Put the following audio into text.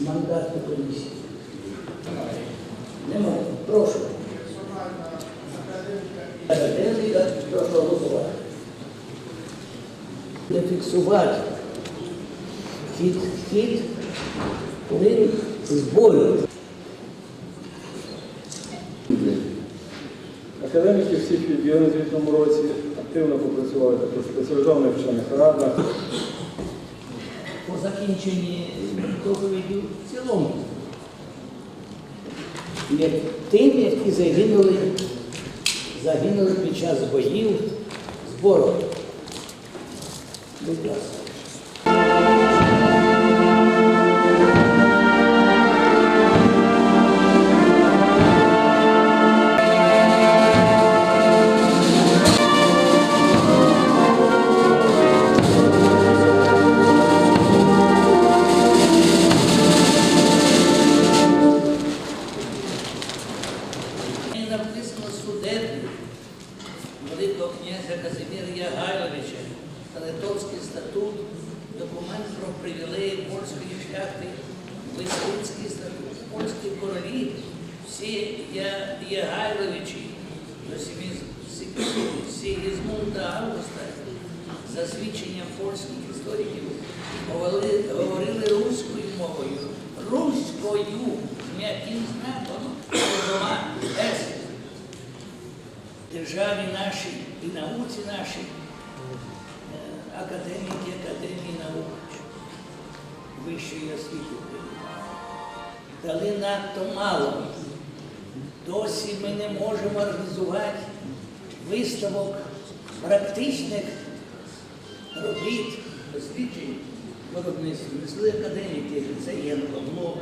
Мандатна комісія. Немає. Прошу. Не фіксувати хід хід зборів. Академіки всіх відділень звітному році активно попрацювали також в спеціалізованих вчених радах. по закінченні доповіді в цілому. Тим, які загинули, загинули під час боїв збору. Будь ласка. Великого князя Казимира Ягайловича та Литовський статут, документ про привілеї польської шляхти, Лисицький статут, польські королі, всі Ягайловичі до Сігізмунда Августа, за свідченням польських істориків, говорили руською мовою, руською, державі нашій і науці нашій, академіки Академії наук вищої освіти Дали надто мало. Досі ми не можемо організувати виставок практичних робіт, досліджень виробництва. Несли академіки Ліцеєнко, Блок.